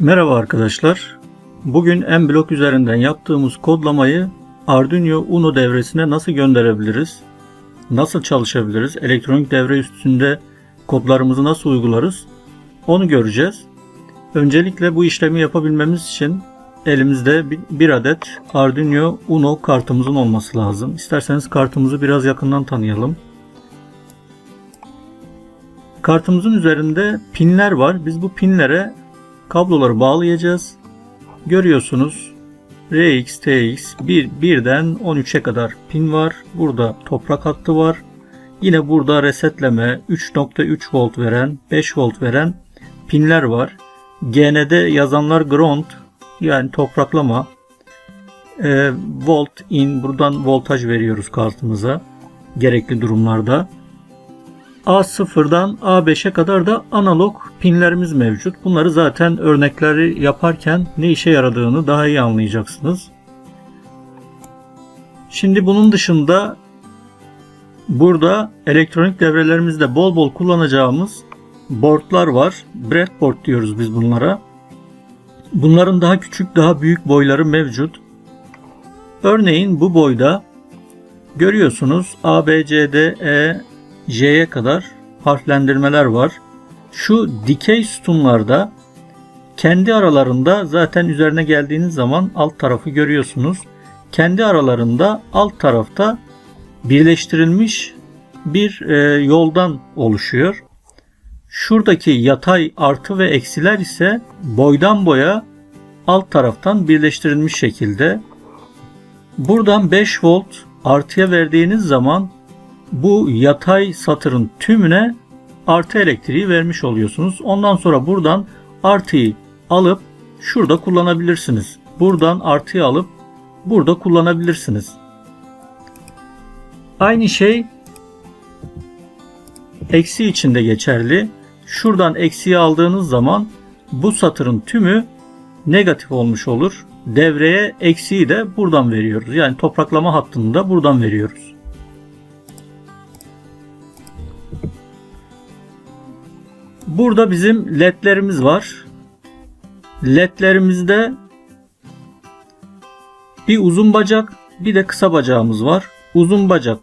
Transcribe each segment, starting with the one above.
Merhaba arkadaşlar. Bugün M-Block üzerinden yaptığımız kodlamayı Arduino Uno devresine nasıl gönderebiliriz? Nasıl çalışabiliriz? Elektronik devre üstünde kodlarımızı nasıl uygularız? Onu göreceğiz. Öncelikle bu işlemi yapabilmemiz için elimizde bir, adet Arduino Uno kartımızın olması lazım. İsterseniz kartımızı biraz yakından tanıyalım. Kartımızın üzerinde pinler var. Biz bu pinlere kabloları bağlayacağız. Görüyorsunuz RX, TX 1, 1'den 13'e kadar pin var. Burada toprak hattı var. Yine burada resetleme 3.3 volt veren, 5 volt veren pinler var. GN'de yazanlar ground yani topraklama. E, volt in buradan voltaj veriyoruz kartımıza gerekli durumlarda. A0'dan A5'e kadar da analog pinlerimiz mevcut. Bunları zaten örnekleri yaparken ne işe yaradığını daha iyi anlayacaksınız. Şimdi bunun dışında burada elektronik devrelerimizde bol bol kullanacağımız boardlar var. Breadboard diyoruz biz bunlara. Bunların daha küçük, daha büyük boyları mevcut. Örneğin bu boyda görüyorsunuz A, B, C, D, E, J'ye kadar harflendirmeler var. Şu dikey sütunlarda kendi aralarında zaten üzerine geldiğiniz zaman alt tarafı görüyorsunuz. Kendi aralarında alt tarafta birleştirilmiş bir e, yoldan oluşuyor. Şuradaki yatay artı ve eksiler ise boydan boya alt taraftan birleştirilmiş şekilde. Buradan 5 volt artıya verdiğiniz zaman bu yatay satırın tümüne artı elektriği vermiş oluyorsunuz. Ondan sonra buradan artıyı alıp şurada kullanabilirsiniz. Buradan artıyı alıp burada kullanabilirsiniz. Aynı şey eksi için de geçerli. Şuradan eksiği aldığınız zaman bu satırın tümü negatif olmuş olur. Devreye eksiği de buradan veriyoruz. Yani topraklama hattını da buradan veriyoruz. Burada bizim ledlerimiz var. Ledlerimizde bir uzun bacak bir de kısa bacağımız var. Uzun bacak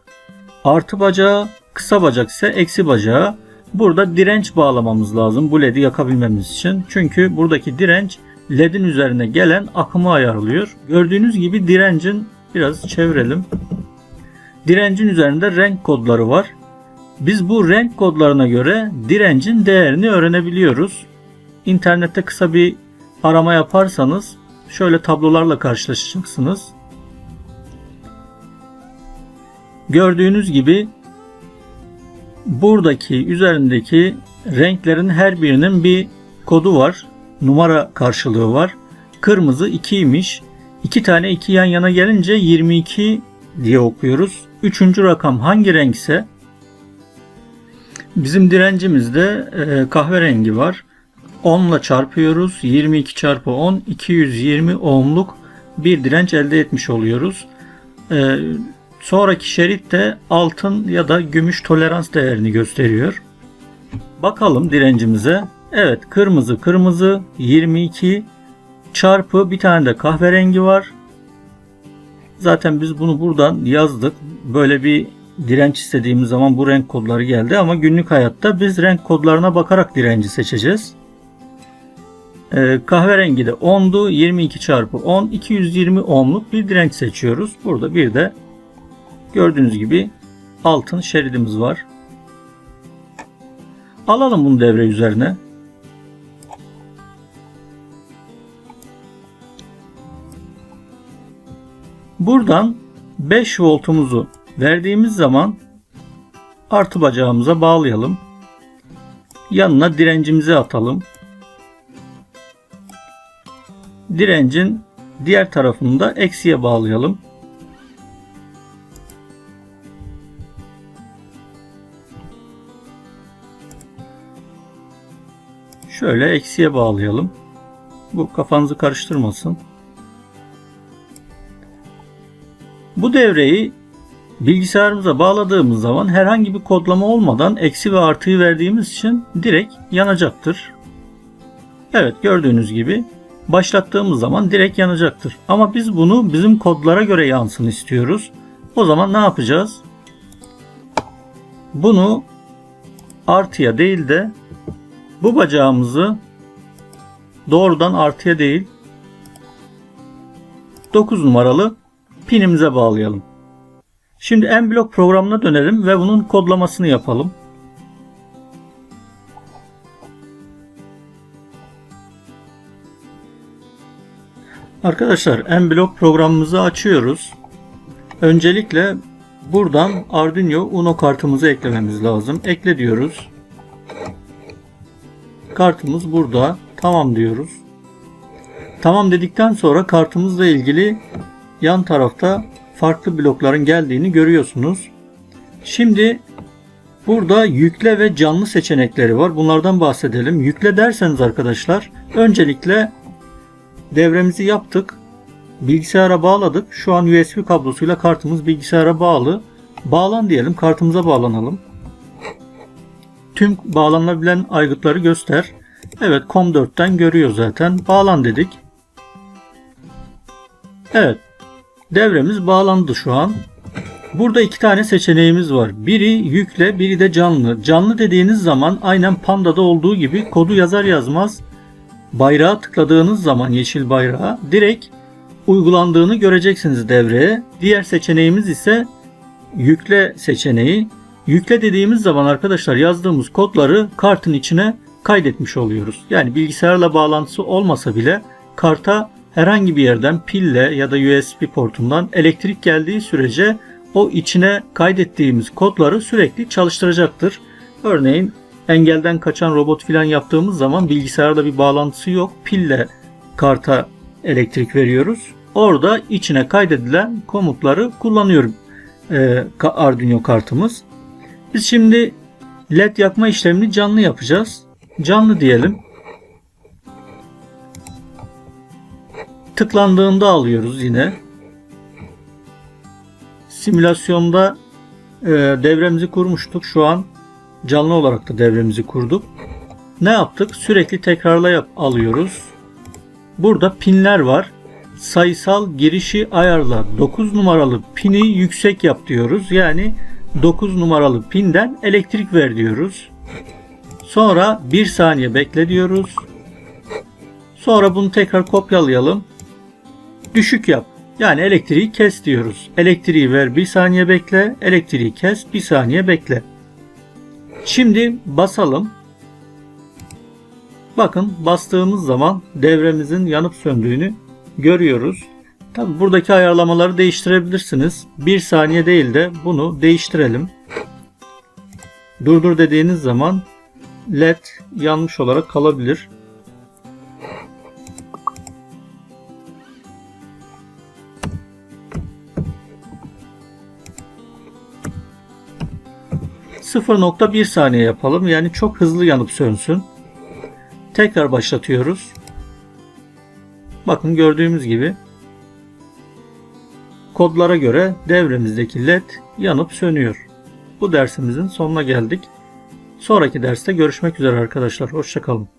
artı bacağı, kısa bacak ise eksi bacağı. Burada direnç bağlamamız lazım bu ledi yakabilmemiz için. Çünkü buradaki direnç ledin üzerine gelen akımı ayarlıyor. Gördüğünüz gibi direncin biraz çevirelim. Direncin üzerinde renk kodları var. Biz bu renk kodlarına göre direncin değerini öğrenebiliyoruz. İnternette kısa bir arama yaparsanız şöyle tablolarla karşılaşacaksınız. Gördüğünüz gibi buradaki üzerindeki renklerin her birinin bir kodu var. Numara karşılığı var. Kırmızı 2'ymiş. 2 tane 2 yan yana gelince 22 diye okuyoruz. Üçüncü rakam hangi renkse Bizim direncimizde e, kahverengi var. 10 ile çarpıyoruz. 22 çarpı 10 220 ohmluk bir direnç elde etmiş oluyoruz. E, sonraki şerit de altın ya da gümüş tolerans değerini gösteriyor. Bakalım direncimize. Evet kırmızı kırmızı 22 çarpı bir tane de kahverengi var. Zaten biz bunu buradan yazdık. Böyle bir direnç istediğimiz zaman bu renk kodları geldi ama günlük hayatta biz renk kodlarına bakarak direnci seçeceğiz. Ee, kahverengi de 10'du. 22 çarpı 10 220 ohmluk bir direnç seçiyoruz. Burada bir de gördüğünüz gibi altın şeridimiz var. Alalım bunu devre üzerine. Buradan 5 voltumuzu verdiğimiz zaman artı bacağımıza bağlayalım. Yanına direncimizi atalım. Direncin diğer tarafını da eksiye bağlayalım. Şöyle eksiye bağlayalım. Bu kafanızı karıştırmasın. Bu devreyi Bilgisayarımıza bağladığımız zaman herhangi bir kodlama olmadan eksi ve artıyı verdiğimiz için direkt yanacaktır. Evet gördüğünüz gibi başlattığımız zaman direkt yanacaktır. Ama biz bunu bizim kodlara göre yansın istiyoruz. O zaman ne yapacağız? Bunu artıya değil de bu bacağımızı doğrudan artıya değil 9 numaralı pinimize bağlayalım. Şimdi M-Block programına dönelim ve bunun kodlamasını yapalım. Arkadaşlar M-Block programımızı açıyoruz. Öncelikle buradan Arduino Uno kartımızı eklememiz lazım. Ekle diyoruz. Kartımız burada. Tamam diyoruz. Tamam dedikten sonra kartımızla ilgili yan tarafta farklı blokların geldiğini görüyorsunuz. Şimdi burada yükle ve canlı seçenekleri var. Bunlardan bahsedelim. Yükle derseniz arkadaşlar öncelikle devremizi yaptık. Bilgisayara bağladık. Şu an USB kablosuyla kartımız bilgisayara bağlı. Bağlan diyelim. Kartımıza bağlanalım. Tüm bağlanabilen aygıtları göster. Evet COM4'ten görüyor zaten. Bağlan dedik. Evet. Devremiz bağlandı şu an. Burada iki tane seçeneğimiz var. Biri yükle, biri de canlı. Canlı dediğiniz zaman aynen Panda'da olduğu gibi kodu yazar yazmaz bayrağa tıkladığınız zaman yeşil bayrağa direkt uygulandığını göreceksiniz devreye. Diğer seçeneğimiz ise yükle seçeneği. Yükle dediğimiz zaman arkadaşlar yazdığımız kodları kartın içine kaydetmiş oluyoruz. Yani bilgisayarla bağlantısı olmasa bile karta herhangi bir yerden pille ya da USB portundan elektrik geldiği sürece o içine kaydettiğimiz kodları sürekli çalıştıracaktır. Örneğin engelden kaçan robot filan yaptığımız zaman bilgisayarda bir bağlantısı yok. Pille karta elektrik veriyoruz. Orada içine kaydedilen komutları kullanıyorum e, Arduino kartımız. Biz şimdi led yakma işlemini canlı yapacağız. Canlı diyelim. Tıklandığında alıyoruz yine. Simülasyonda e, devremizi kurmuştuk. Şu an canlı olarak da devremizi kurduk. Ne yaptık? Sürekli tekrarla yap alıyoruz. Burada pinler var. Sayısal girişi ayarla. 9 numaralı pini yüksek yap diyoruz. Yani 9 numaralı pinden elektrik ver diyoruz. Sonra 1 saniye bekle diyoruz. Sonra bunu tekrar kopyalayalım. Düşük yap. Yani elektriği kes diyoruz. Elektriği ver 1 saniye bekle. Elektriği kes 1 saniye bekle. Şimdi basalım. Bakın bastığımız zaman devremizin yanıp söndüğünü görüyoruz. Tabi buradaki ayarlamaları değiştirebilirsiniz. Bir saniye değil de bunu değiştirelim. Durdur dediğiniz zaman led yanmış olarak kalabilir. ...0.1 saniye yapalım. Yani çok hızlı yanıp sönsün. Tekrar başlatıyoruz. Bakın gördüğümüz gibi kodlara göre devremizdeki led yanıp sönüyor. Bu dersimizin sonuna geldik. Sonraki derste görüşmek üzere arkadaşlar. Hoşçakalın.